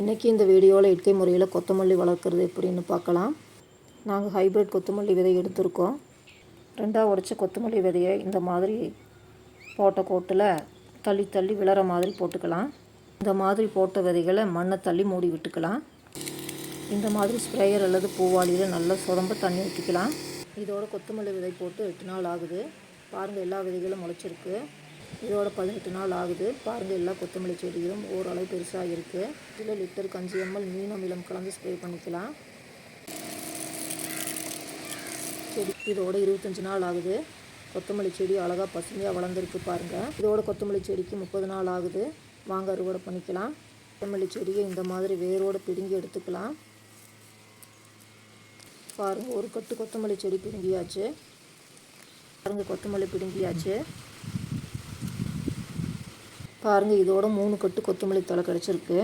இன்றைக்கி இந்த வீடியோவில் இயற்கை முறையில் கொத்தமல்லி வளர்க்குறது எப்படின்னு பார்க்கலாம். நாங்கள் ஹைப்ரிட் கொத்தமல்லி விதை எடுத்திருக்கோம். ரெண்டாக உடைச்ச கொத்தமல்லி விதையை இந்த மாதிரி போட்ட கோட்டில் தள்ளி தள்ளி விழற மாதிரி போட்டுக்கலாம். இந்த மாதிரி போட்ட விதைகளை மண்ணை தள்ளி மூடி விட்டுக்கலாம். இந்த மாதிரி ஸ்ப்ரேயர் அல்லது பூவாளியில் நல்லா சுரம்ப தண்ணி ஊற்றிக்கலாம் இதோட கொத்தமல்லி விதை போட்டு எட்டு நாள் ஆகுது. பாருங்கள் எல்லா விதைகளும் முளைச்சிருக்கு. இதோட பதினெட்டு நாள் ஆகுது. பாருங்கள் எல்லா கொத்தமல்லி செடிகளும் ஓரளவு பெருசாக இருக்குது இதில் லிட்டருக்கு அஞ்சு எம்எல் மீன் அமிலம் கலந்து ஸ்ப்ரே பண்ணிக்கலாம். செடி இதோட இருபத்தஞ்சி நாள் ஆகுது. கொத்தமல்லி செடி அழகாக பசுமையாக வளர்ந்துருக்கு பாருங்கள் இதோட கொத்தமல்லி செடிக்கு முப்பது நாள் ஆகுது. வாங்க அறுவடை பண்ணிக்கலாம். கொத்தமல்லி செடியை இந்த மாதிரி வேரோடு பிடுங்கி எடுத்துக்கலாம். பாருங்கள் ஒரு கட்டு கொத்தமல்லி செடி பிடுங்கியாச்சு. பாருங்கள் கொத்தமல்லி பிடுங்கியாச்சு. பாருங்கள் இதோட மூணு கட்டு கொத்தமல்லி தலை கிடச்சிருக்கு.